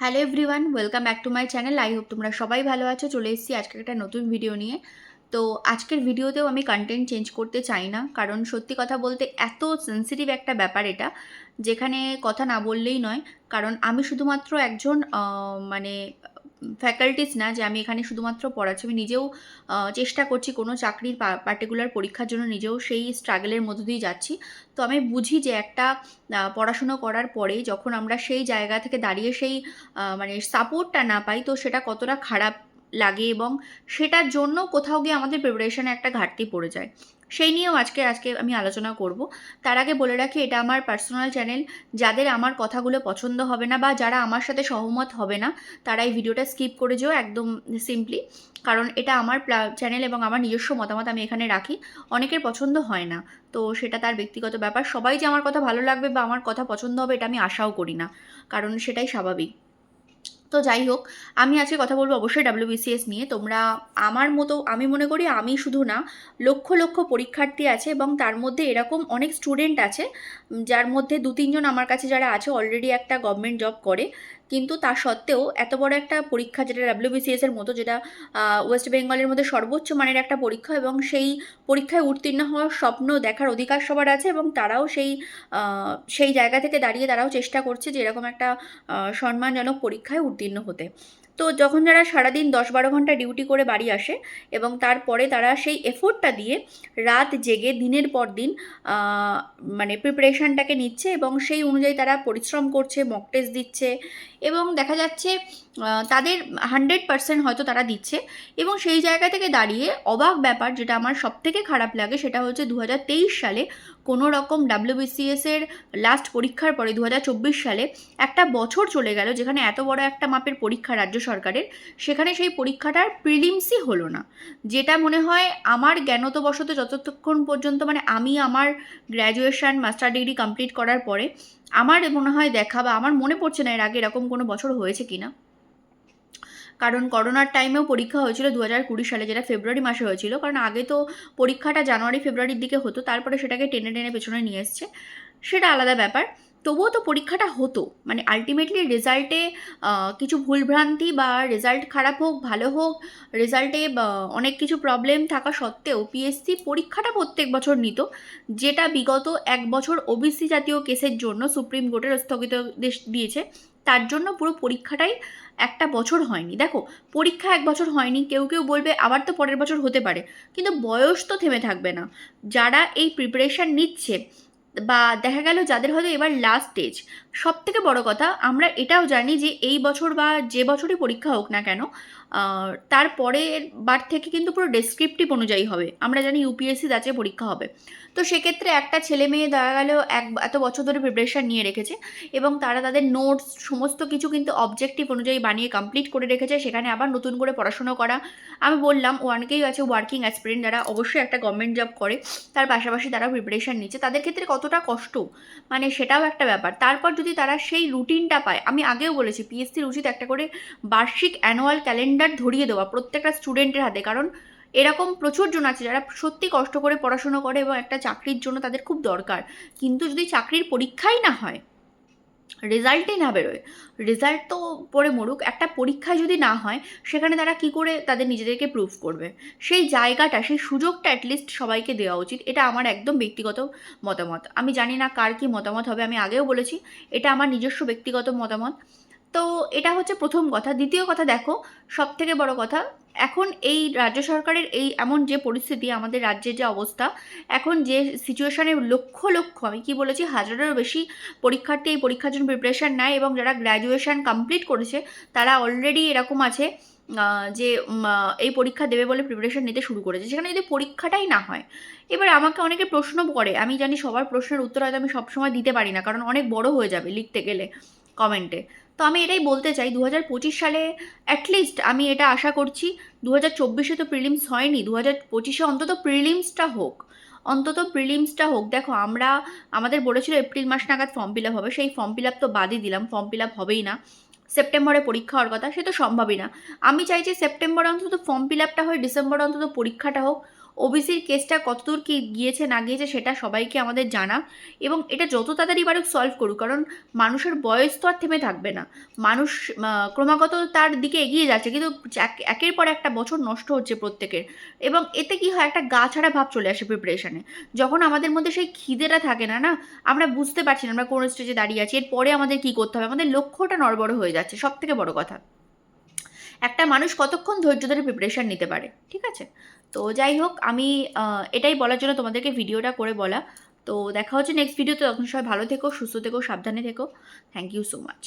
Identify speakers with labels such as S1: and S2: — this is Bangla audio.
S1: Hello everyone welcome back to my channel I hope তোমরা সবাই ভালো আছো। চলে এসেছি আজকে একটা নতুন ভিডিও নিয়ে। তো আজকের ভিডিওতেও আমি কন্টেন্ট চেঞ্জ করতে চাই না, কারণ সত্যি কথা বলতে এত সেন্সিটিভ একটা ব্যাপার এটা, যেখানে কথা না বললেই নয়। কারণ আমি শুধুমাত্র একজন মানে ফ্যাকাল্টিস না যে আমি এখানে শুধুমাত্র পড়াচ্ছি, আমি নিজেও চেষ্টা করছি কোনো চাকরির পার্টিকুলার পরীক্ষার জন্য নিজেও সেই স্ট্রাগলের মধ্য দিয়ে যাচ্ছি। তো আমি বুঝি যে একটা পড়াশুনো করার পরে যখন আমরা সেই জায়গা থেকে দাঁড়িয়ে সেই মানে সাপোর্টটা না পাই, তো সেটা কতটা খারাপ লাগে এবং সেটার জন্য কোথাও গিয়ে আমাদের প্রিপারেশনে একটা ঘাটতি পড়ে যায়। সেই নিয়েও আজকে আজকে আমি আলোচনা করব। তার আগে বলে রাখি, এটা আমার পার্সোনাল চ্যানেল যাদের আমার কথাগুলো পছন্দ হবে না বা যারা আমার সাথে সহমত হবে না, তারা এই ভিডিওটা স্কিপ করে যেও একদম সিম্পলি কারণ এটা আমার চ্যানেল এবং আমার নিজস্ব মতামত আমি এখানে রাখি। অনেকের পছন্দ হয় না, তো সেটা তার ব্যক্তিগত ব্যাপার। সবাই যে আমার কথা ভালো লাগবে বা আমার কথা পছন্দ হবে, এটা আমি আশাও করি না, কারণ সেটাই স্বাভাবিক। তো যাই হোক, আমি আজকে কথা বলব অবশ্যই ডাব্লিউবিসিএস নিয়ে। তোমরা আমার মতো, আমি মনে করি আমি শুধু না, লক্ষ লক্ষ পরীক্ষার্থী আছে এবং তার মধ্যে এরকম অনেক স্টুডেন্ট আছে যার মধ্যে দু তিনজন আমার কাছে যারা আছে অলরেডি একটা গভর্নমেন্ট জব করে। কিন্তু তা সত্ত্বেও এত বড় একটা পরীক্ষা যেটা ডাব্লিউবিসিএস এর মতো, যেটা ওয়েস্ট বেঙ্গলের মধ্যে সর্বোচ্চ মানের একটা পরীক্ষা এবং সেই পরীক্ষায় উত্তীর্ণ হওয়ার স্বপ্ন দেখার অধিকার সবার আছে এবং তারাও সেই সেই জায়গা থেকে দাঁড়িয়ে তারাও চেষ্টা করছে যে এরকম একটা সম্মানজনক পরীক্ষায় উত্তীর্ণ হতে। তো যখন যারা সারাদিন দশ বারো ঘণ্টা ডিউটি করে বাড়ি আসে এবং তারপরে তারা সেই এফোর্টটা দিয়ে রাত জেগে দিনের পর দিন মানে প্রিপারেশানটাকে নিচ্ছে এবং সেই অনুযায়ী তারা পরিশ্রম করছে মক টেস্ট দিচ্ছে এবং দেখা যাচ্ছে তাদের হান্ড্রেড পার্সেন্ট হয়তো তারা দিচ্ছে। এবং সেই জায়গা থেকে দাঁড়িয়ে অবাক ব্যাপার, যেটা আমার সব থেকে খারাপ লাগে, সেটা হচ্ছে দু হাজার তেইশ সালে কোনো রকম ডাব্লিউবিসিএস এর লাস্ট পরীক্ষার পরে দু হাজার চব্বিশ সালে একটা বছর চলে গেল, যেখানে এত বড় একটা মাপের পরীক্ষা রাজ্য সরকারের, সেখানে সেই পরীক্ষাটার প্রিলিমসই হলো না। যেটা মনে হয় আমার জ্ঞানতবশত যতক্ষণ পর্যন্ত মানে আমি আমার গ্র্যাজুয়েশন মাস্টার ডিগ্রি কমপ্লিট করার পরে আমার মনে হয় দেখা বা আমার মনে পড়ছে না এর আগে এরকম কোনো বছর হয়েছে কিনা। কারণ করোনার টাইমেও পরীক্ষা হয়েছিল দু হাজার কুড়ি সালে, যেটা ফেব্রুয়ারি মাসে হয়েছিল। কারণ আগে তো পরীক্ষাটা জানুয়ারি, ফেব্রুয়ারির দিকে হতো, তারপরে সেটাকে টেনে টেনে পেছনে নিয়ে এসছে। সেটা আলাদা ব্যাপার। তবুও তো পরীক্ষাটা হতো। মানে আলটিমেটলি রেজাল্টে কিছু ভুলভ্রান্তি বা রেজাল্ট খারাপ হোক, ভালো হোক রেজাল্টে অনেক কিছু প্রবলেম থাকা সত্ত্বেও পিএসসি পরীক্ষাটা প্রত্যেক বছর নিত, যেটা বিগত এক বছর ওবিসি জাতীয় কেসের জন্য সুপ্রিম কোর্টের স্থগিত দেশ- দিয়েছে। তার জন্য পুরো পরীক্ষাটাই একটা বছর হয়নি। দেখো, পরীক্ষা এক বছর হয়নি, কেউ কেউ বলবে আবার তো পরের বছর হতে পারে, কিন্তু বয়স তো থেমে থাকবে না। যারা এই প্রিপারেশান নিচ্ছে বা দেখা গেল যাদের হয়তো এবার লাস্ট স্টেজ সব থেকে বড় কথা, আমরা এটাও জানি যে এই বছর বা যে বছরই পরীক্ষা হোক না কেন আহ, তার পরের বার থেকে কিন্তু পুরো ডেসক্রিপটিভ অনুযায়ী হবে। আমরা জানি ইউপিএসসি যাচ্ছে পরীক্ষা হবে। তো সেক্ষেত্রে একটা ছেলে মেয়ে দেখা গেল এক এত বছর ধরে প্রিপারেশান নিয়ে রেখেছে এবং তারা তাদের নোটস সমস্ত কিছু কিন্তু অবজেক্টিভ অনুযায়ী বানিয়ে কমপ্লিট করে রেখেছে। সেখানে আবার নতুন করে পড়াশুনো করা। আমি বললাম অনেকেই আছে ওয়ার্কিং অ্যাসপিরেন্ট যারা অবশ্যই একটা গভর্নমেন্ট জব করে তার পাশাপাশি তারা প্রিপারেশান নিচ্ছে। তাদের ক্ষেত্রে কতটা কষ্ট? মানে সেটাও একটা ব্যাপার। তারপর যদি তারা সেই রুটিনটা পায় আমি আগেও বলেছি পিএসসির উচিত একটা করে বার্ষিক অ্যানুয়াল ক্যালেন্ডার ধরিয়ে দেওয়া প্রত্যেকটা স্টুডেন্টের হাতে। কারণ এরকম প্রচুর জন আছে যারা সত্যি কষ্ট করে পড়াশুনো করে এবং একটা চাকরির জন্য তাদের খুব দরকার। কিন্তু যদি চাকরির পরীক্ষাই না হয় রেজাল্টই না বেরোয় রেজাল্ট তো পরে মরুক, একটা পরীক্ষায় যদি না হয়, সেখানে তারা কি করে তাদের নিজেদেরকে প্রুভ করবে? সেই জায়গাটা, সেই সুযোগটা অ্যাটলিস্ট সবাইকে দেওয়া উচিত। এটা আমার একদম ব্যক্তিগত মতামত। আমি জানি না কার কি মতামত হবে, আমি আগেও বলেছি, এটা আমার নিজস্ব ব্যক্তিগত মতামত। তো এটা হচ্ছে প্রথম কথা। দ্বিতীয় কথা দেখো সব থেকে বড় কথা, এখন এই রাজ্য সরকারের এই এমন যে পরিস্থিতি, আমাদের রাজ্যের যে অবস্থা, এখন যে সিচুয়েশানে লক্ষ লক্ষ, আমি কি বলেছি, হাজারেরও বেশি পরীক্ষার্থী এই পরীক্ষার জন্য প্রিপারেশান নেয় এবং যারা গ্র্যাজুয়েশন কমপ্লিট করেছে, তারা অলরেডি এরকম আছে যে এই পরীক্ষা দেবে বলে প্রিপারেশান নিতে শুরু করেছে। সেখানে যদি পরীক্ষাটাই না হয়, এবার আমাকে অনেকে প্রশ্ন করে, আমি জানি সবার প্রশ্নের উত্তর হয়তো আমি সবসময় দিতে পারি না, কারণ অনেক বড় হয়ে যাবে লিখতে গেলে। কমেন্টে। তো আমি এটাই বলতে চাই দু হাজার পঁচিশ সালে অ্যাটলিস্ট আমি এটা আশা করছি দু হাজার চব্বিশে তো প্রিলিমস হয়নি দু হাজার পঁচিশে অন্তত প্রিলিমসটা হোক, অন্তত প্রিলিমসটা হোক। দেখো, আমরা, আমাদের বলেছিল এপ্রিল মাস নাগাদ ফর্ম ফিল আপ হবে, সেই ফর্ম ফিল আপ তো বাদই দিলাম ফর্ম ফিল আপ হবেই না। সেপ্টেম্বরে পরীক্ষা হওয়ার কথা, সে তো সম্ভবই না। আমি চাই যে সেপ্টেম্বরে অন্তত ফর্ম ফিল আপটা হয়, ডিসেম্বরে অন্তত পরীক্ষাটা হোক। ওবিসির কেসটা কতদূর কি গিয়েছে না গিয়েছে সেটা সবাইকে আমাদের জানা এবং এটা যত তাড়াতাড়ি পারুক সলভ করুক, কারণ মানুষের বয়স তো আর থেমে থাকবে না। মানুষ ক্রমাগত তার দিকে এগিয়ে যাচ্ছে, কিন্তু এক- একের পর একটা বছর নষ্ট হচ্ছে প্রত্যেকের। এবং এতে কি হয়, একটা গা ছাড়া ভাব চলে আসে প্রিপারেশনে যখন আমাদের মধ্যে সেই খিদেটা থাকে না না? আমরা বুঝতে পারছি না, আমরা কোন স্টেজে দাঁড়িয়ে আছি, এরপরে আমাদের কি করতে হবে? আমাদের লক্ষ্যটা নড়বড় হয়ে যাচ্ছে সব থেকে বড় কথা। একটা মানুষ কতক্ষণ ধৈর্য ধরে প্রিপারেশান নিতে পারে, ঠিক আছে? তো যাই হোক, আমি এটাই বলার জন্য তোমাদেরকে ভিডিওটা করে বলা। তো দেখা হচ্ছে নেক্সট ভিডিওতে তখন সবাই ভালো থেকো, সুস্থ থেকো, সাবধানে থেকো। Thank you so much